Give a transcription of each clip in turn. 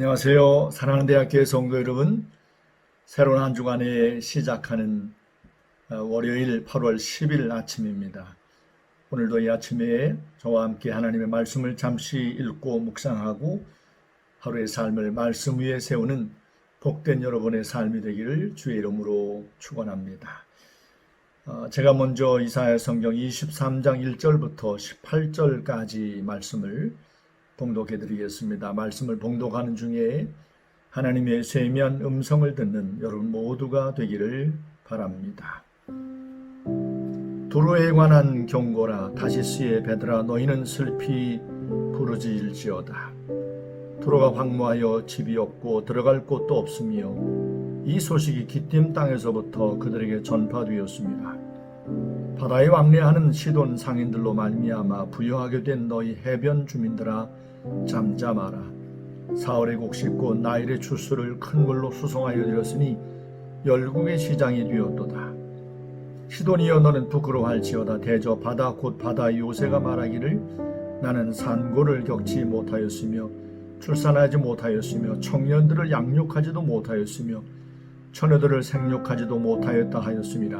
안녕하세요. 사랑하는 대학교의 성도 여러분. 새로운 한 주간에 시작하는 어, 월요일 8월 10일 아침입니다. 오늘도 이 아침에 저와 함께 하나님의 말씀을 잠시 읽고 묵상하고 하루의 삶을 말씀 위에 세우는 복된 여러분의 삶이 되기를 주의 이름으로 축원합니다. 어, 제가 먼저 이사야 성경 23장 1절부터 18절까지 말씀을 봉독해 드리겠습니다. 말씀을 봉독하는 중에 하나님의 세미한 음성을 듣는 여러분 모두가 되기를 바랍니다. 도로에 관한 경고라 다시스의 베드라 너희는 슬피 부르짖을지어다. 도로가 황무하여 집이 없고 들어갈 곳도 없으며 이 소식이 기띔 땅에서부터 그들에게 전파되었습니다. 바다에 왕래하는 시돈 상인들로 말미암아 부여하게 된 너희 해변 주민들아 잠잠하라. 사월의 곡식꽃 나일의 주스를 큰 물로 수송하여 드렸으니 열국의 시장이 되었도다. 시돈이여 너는 부끄러워할지어다 대저 바다 곧 바다 요새가 말하기를 나는 산고를 겪지 못하였으며 출산하지 못하였으며 청년들을 양육하지도 못하였으며 처녀들을 생육하지도 못하였다 하였습니다.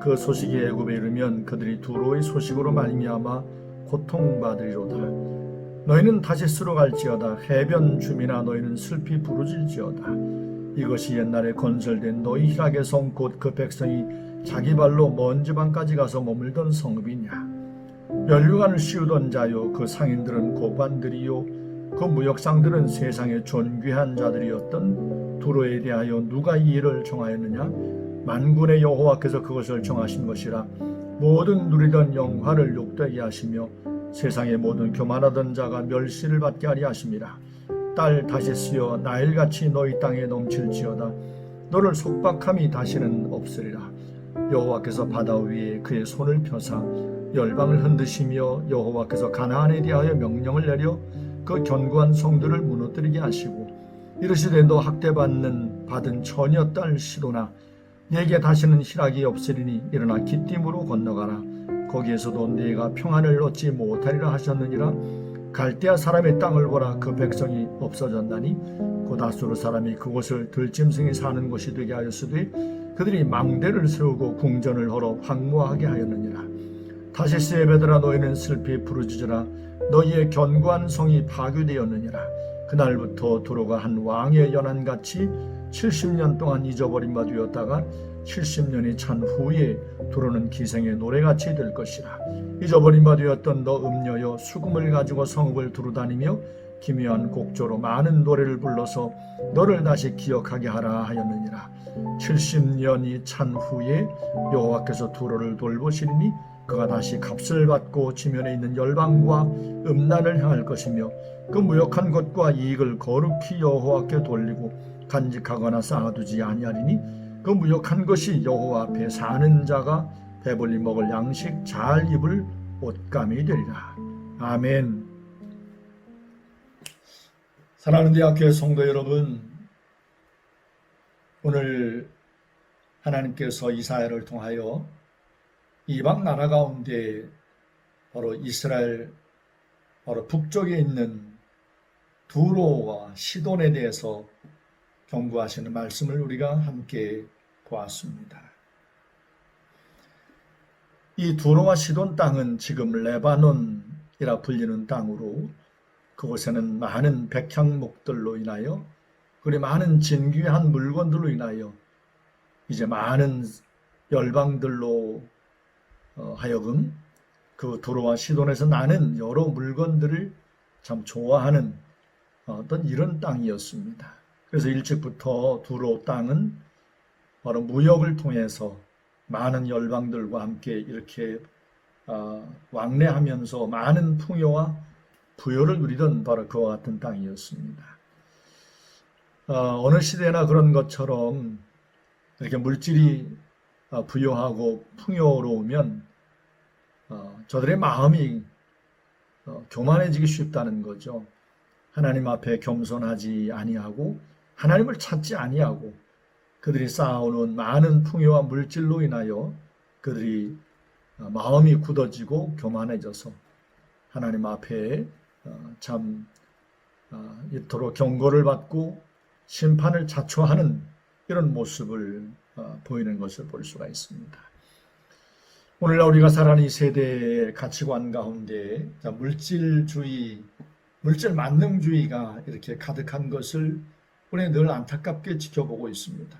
그 소식이 애굽에 이르면 그들이 두로의 소식으로 말미암아 고통받으리로다. 너희는 다시 쓰러 갈지어다. 해변 주민아 너희는 슬피 부르질지어다. 이것이 옛날에 건설된 너희 희락의 성 곧 그 백성이 자기 발로 먼 지방까지 가서 머물던 성읍이냐? 멸류관을 씌우던 자요 그 상인들은 고관들이요 그 무역상들은 세상의 존귀한 자들이었던 두로에 대하여 누가 이 일을 정하였느냐? 만군의 여호와께서 그것을 정하신 것이라. 모든 누리던 영화를 욕되게 하시며 세상의 모든 교만하던 자가 멸시를 받게 하리 하심이라 딸 다시 쓰여 나일같이 너희 땅에 넘칠지어다. 너를 속박함이 다시는 없으리라. 여호와께서 바다 위에 그의 손을 펴사 열방을 흔드시며 여호와께서 가나안에 대하여 명령을 내려 그 견고한 성들을 무너뜨리게 하시고 이르시되 너 학대받는 받은 처녀 딸 시도나 내게 다시는 희락이 없으리니 일어나 기띔으로 건너가라 거기에서도 네가 평안을 얻지 못하리라 하셨느니라. 갈대아 사람의 땅을 보라. 그 백성이 없어졌나니 고다수르 사람이 그곳을 들짐승이 사는 곳이 되게 하였으되 그들이 망대를 세우고 궁전을 헐어 황무하게 하였느니라. 다시스의 베드라 너희는 슬피 부르짖으라. 너희의 견고한 성이 파괴되었느니라. 그날부터 도로가 한 왕의 연한같이 70년 동안 잊어버린 바 되었다가 70년이 찬 후에 도로는 기생의 노래같이 될 것이라. 잊어버린 바 되었던 너 음녀여 수금을 가지고 성읍을 두루다니며 기묘한 곡조로 많은 노래를 불러서 너를 다시 기억하게 하라 하였느니라. 70년이 찬 후에 여호와께서 도로를 돌보시리니 그가 다시 값을 받고 지면에 있는 열방과 음란을 향할 것이며 그 무역한 것과 이익을 거룩히 여호와께 돌리고 간직하거나 쌓아두지 아니하리니 그 무역한 것이 여호와 앞에 사는 자가 배불리 먹을 양식 잘 입을 옷감이 되리라. 아멘. 사랑하는 대학교의 성도 여러분, 오늘 하나님께서 이사야를 통하여 이방 나라 가운데 바로 이스라엘 바로 북쪽에 있는 두로와 시돈에 대해서 경고하시는 말씀을 우리가 함께 보았습니다. 이 두로와 시돈 땅은 지금 레바논이라 불리는 땅으로 그곳에는 많은 백향목들로 인하여 그리고 많은 진귀한 물건들로 인하여 이제 많은 열방들로 어, 하여금 그 두로와 시돈에서 나는 여러 물건들을 참 좋아하는 어떤 이런 땅이었습니다. 그래서 일찍부터 두로 땅은 바로 무역을 통해서 많은 열방들과 함께 이렇게 어, 왕래하면서 많은 풍요와 부여를 누리던 바로 그와 같은 땅이었습니다. 어, 어느 시대나 그런 것처럼 이렇게 물질이 어, 부여하고 풍요로우면 저들의 마음이 교만해지기 쉽다는 거죠. 하나님 앞에 겸손하지 아니하고 하나님을 찾지 아니하고 그들이 쌓아오는 많은 풍요와 물질로 인하여 그들이 어, 마음이 굳어지고 교만해져서 하나님 앞에 어, 참 아, 이토록 경고를 받고 심판을 자초하는 이런 모습을 어, 보이는 것을 볼 수가 있습니다. 오늘날 우리가 살아가는 이 세대의 가치관 가운데 자, 물질주의, 물질 만능주의가 이렇게 가득한 것을 우리는 늘 안타깝게 지켜보고 있습니다.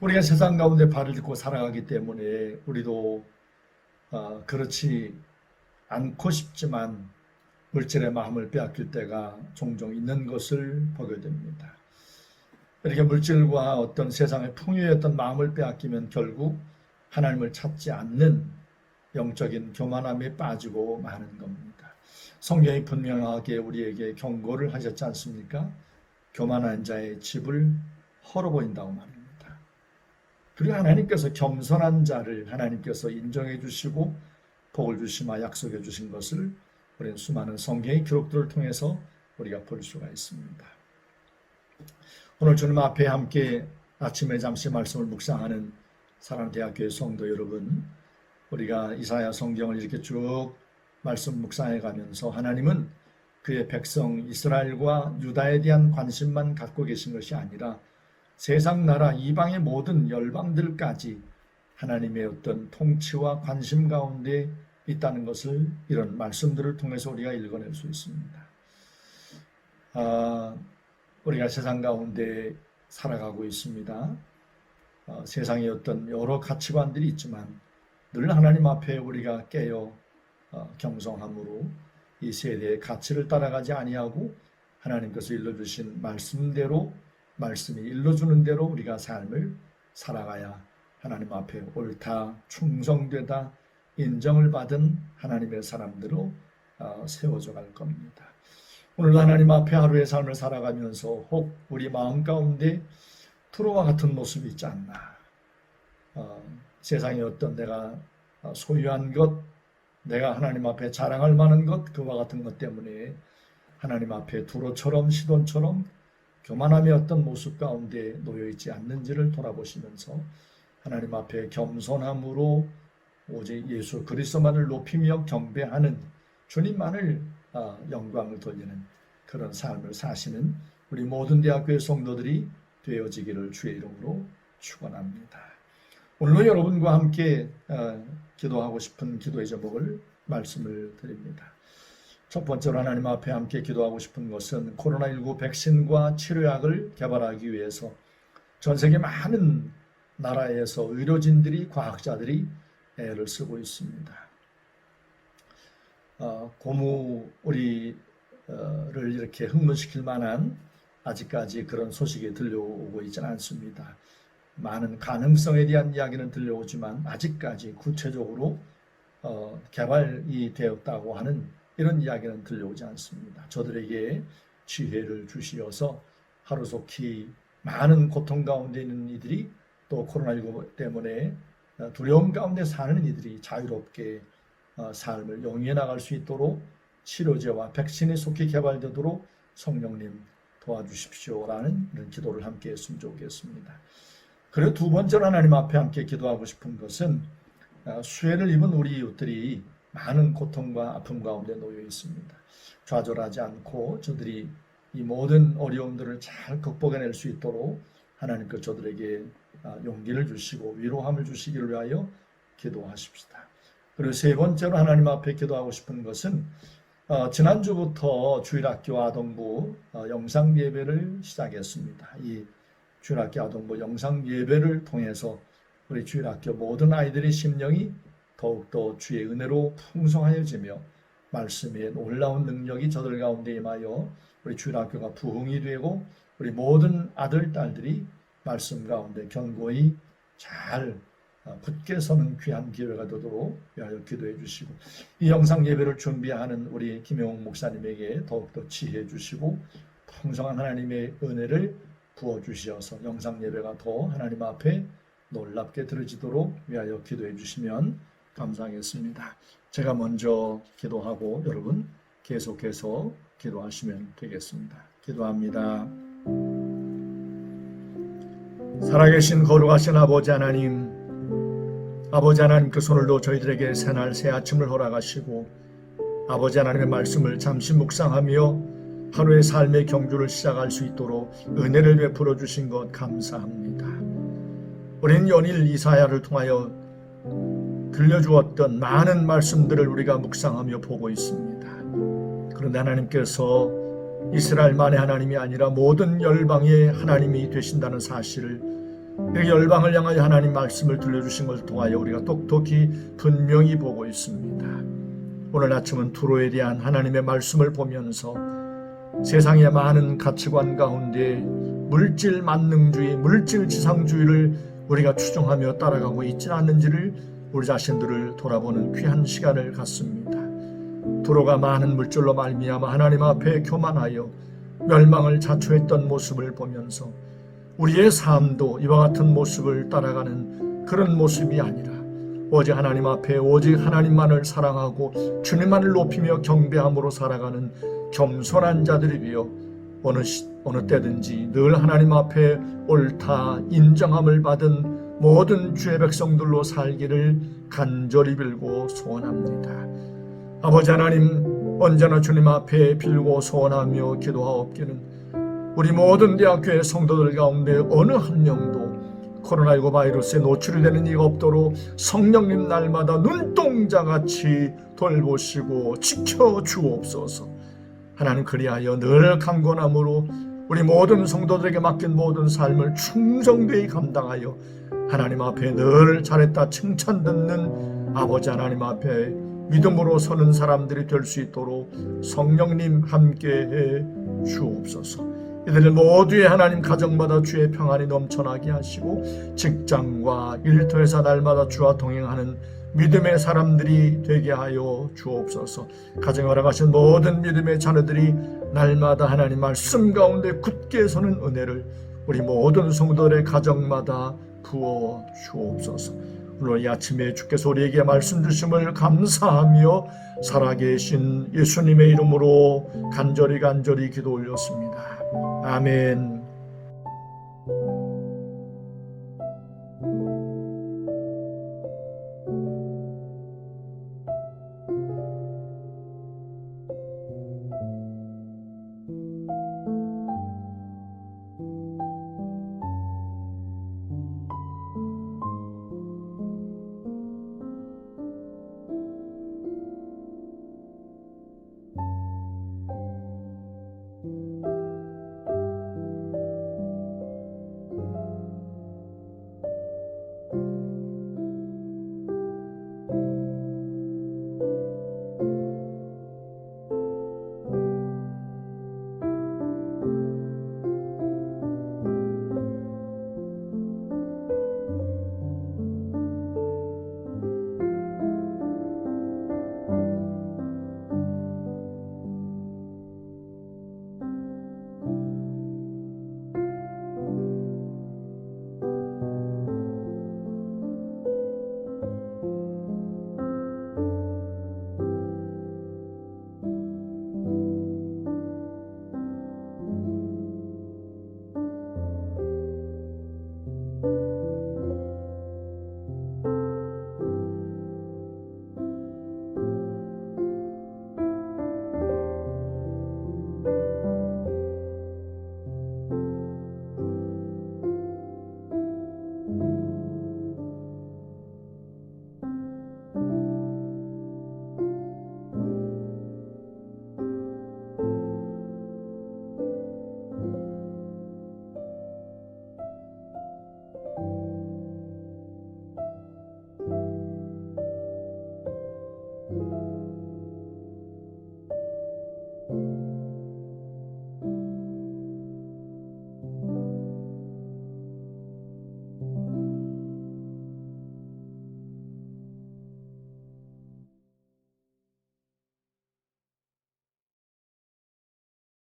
우리가 세상 가운데 발을 딛고 살아가기 때문에 우리도 어, 그렇지 않고 싶지만 물질의 마음을 빼앗길 때가 종종 있는 것을 보게 됩니다. 이렇게 물질과 어떤 세상의 풍요였던 마음을 빼앗기면 결국 하나님을 찾지 않는 영적인 교만함에 빠지고 마는 겁니다. 성경이 분명하게 우리에게 경고를 하셨지 않습니까? 교만한 자의 집을 헐어 보인다고 말입니다. 그리고 하나님께서 겸손한 자를 하나님께서 인정해 주시고 복을 주시마 약속해 주신 것을 우리는 수많은 성경의 기록들을 통해서 우리가 볼 수가 있습니다. 오늘 주님 앞에 함께 아침에 잠시 말씀을 묵상하는 사랑대학교의 성도 여러분, 우리가 이사야 성경을 이렇게 쭉 말씀 묵상해 가면서 하나님은 그의 백성 이스라엘과 유다에 대한 관심만 갖고 계신 것이 아니라 세상 나라 이방의 모든 열방들까지 하나님의 어떤 통치와 관심 가운데 있다는 것을 이런 말씀들을 통해서 우리가 읽어낼 수 있습니다. 아, 우리가 세상 가운데 살아가고 있습니다. 어, 세상에 어떤 여러 가치관들이 있지만 늘 하나님 앞에 우리가 깨어 어, 경성함으로 이 세대의 가치를 따라가지 아니하고 하나님께서 일러주신 말씀대로 말씀이 일러주는 대로 우리가 삶을 살아가야 하나님 앞에 옳다 충성되다 인정을 받은 하나님의 사람들로 어, 세워져 갈 겁니다. 오늘 하나님 앞에 하루의 삶을 살아가면서 혹 우리 마음 가운데 투로와 같은 모습이 있지 않나. 어, 세상에 어떤 내가 소유한 것, 내가 하나님 앞에 자랑할 만한 것, 그와 같은 것 때문에 하나님 앞에 두로처럼 시돈처럼 교만함의 어떤 모습 가운데 놓여 있지 않는지를 돌아보시면서 하나님 앞에 겸손함으로 오직 예수 그리스도만을 높이며 경배하는 주님만을 아, 영광을 돌리는 그런 삶을 사시는 우리 모든 대학교의 성도들이 되어지기를 주의 이름으로 축원합니다. 오늘도 여러분과 함께 아, 기도하고 싶은 기도의 제목을 말씀을 드립니다. 첫 번째로 하나님 앞에 함께 기도하고 싶은 것은 코로나19 백신과 치료약을 개발하기 위해서 전 세계 많은 나라에서 의료진들이 과학자들이 애를 쓰고 있습니다. 어, 고무 우리를 이렇게 흥분시킬 만한 아직까지 그런 소식이 들려오고 있지는 않습니다. 많은 가능성에 대한 이야기는 들려오지만 아직까지 구체적으로 어, 개발이 되었다고 하는 이런 이야기는 들려오지 않습니다. 저들에게 지혜를 주시어서 하루속히 많은 고통 가운데 있는 이들이 또 코로나19 때문에 두려움 가운데 사는 이들이 자유롭게 어, 삶을 영위해 나갈 수 있도록 치료제와 백신이 속히 개발되도록 성령님 도와주십시오라는 이런 기도를 함께 했으면 좋겠습니다. 그리고 두 번째로 하나님 앞에 함께 기도하고 싶은 것은 어, 수혜를 입은 우리 이웃들이 많은 고통과 아픔 가운데 놓여 있습니다. 좌절하지 않고 저들이 이 모든 어려움들을 잘 극복해낼 수 있도록 하나님께 저들에게 아, 용기를 주시고 위로함을 주시기를 위하여 기도하십시다. 그리고 세 번째로 하나님 앞에 기도하고 싶은 것은 어, 지난주부터 주일학교 아동부 어, 영상 예배를 시작했습니다. 이 주일학교 아동부 영상 예배를 통해서 우리 주일학교 모든 아이들의 심령이 더욱더 주의 은혜로 풍성하여지며 말씀의 놀라운 능력이 저들 가운데 임하여 우리 주일학교가 부흥이 되고 우리 모든 아들 딸들이 말씀 가운데 견고히 잘 어, 굳게 서는 귀한 기회가 되도록 위하여 기도해 주시고 이 영상 예배를 준비하는 우리 김영웅 목사님에게 더욱더 지혜 주시고 풍성한 하나님의 은혜를 부어 주시어서 영상 예배가 더 하나님 앞에 놀랍게 들어지도록 위하여 기도해 주시면 감사하겠습니다. 제가 먼저 기도하고 여러분 계속해서 기도하시면 되겠습니다. 기도합니다. 살아계신 거룩하신 아버지 하나님, 아버지 하나님께서 오늘도 저희들에게 새날 새 아침을 허락하시고 아버지 하나님의 말씀을 잠시 묵상하며 하루의 삶의 경주를 시작할 수 있도록 은혜를 베풀어 주신 것 감사합니다. 우리는 연일 이사야를 통하여 들려주었던 많은 말씀들을 우리가 묵상하며 보고 있습니다. 그런데 하나님께서 이스라엘만의 하나님이 아니라 모든 열방의 하나님이 되신다는 사실을 이 열방을 향하여 하나님 말씀을 들려주신 것을 통하여 우리가 똑똑히 분명히 보고 있습니다. 오늘 아침은 두로에 대한 하나님의 말씀을 보면서 세상의 많은 가치관 가운데 물질 만능주의, 물질 지상주의를 우리가 추종하며 따라가고 있지 않는지를 우리 자신들을 돌아보는 귀한 시간을 갖습니다. 두로가 많은 물질로 말미암아 하나님 앞에 교만하여 멸망을 자초했던 모습을 보면서 우리의 삶도 이와 같은 모습을 따라가는 그런 모습이 아니라 오직 하나님 앞에 오직 하나님만을 사랑하고 주님만을 높이며 경배함으로 살아가는 겸손한 자들이 되어 어느 시, 어느 때든지 늘 하나님 앞에 옳다 인정함을 받은 모든 주의 백성들로 살기를 간절히 빌고 소원합니다. 아버지 하나님 언제나 주님 앞에 빌고 소원하며 기도하옵기는 우리 모든 대학교의 성도들 가운데 어느 한 명도 코로나19 바이러스에 노출이 되는 이가 없도록 성령님 날마다 눈동자같이 돌보시고 지켜주옵소서. 하나님 그리하여 늘 강건함으로 우리 모든 성도들에게 맡긴 모든 삶을 충성되이 감당하여 하나님 앞에 늘 잘했다 칭찬 듣는 아버지 하나님 앞에 믿음으로 서는 사람들이 될 수 있도록 성령님 함께해 주옵소서. 이들을 모두의 하나님 가정마다 주의 평안이 넘쳐나게 하시고 직장과 일터에서 날마다 주와 동행하는 믿음의 사람들이 되게 하여 주옵소서. 가정에 허락하신 모든 믿음의 자녀들이 날마다 하나님 말씀 가운데 굳게 서는 은혜를 우리 모든 성도들의 가정마다 부어 주옵소서. 오늘 이 아침에 주께서 우리에게 말씀 주심을 감사하며 살아계신 예수님의 이름으로 간절히 간절히 기도 올렸습니다. 아멘.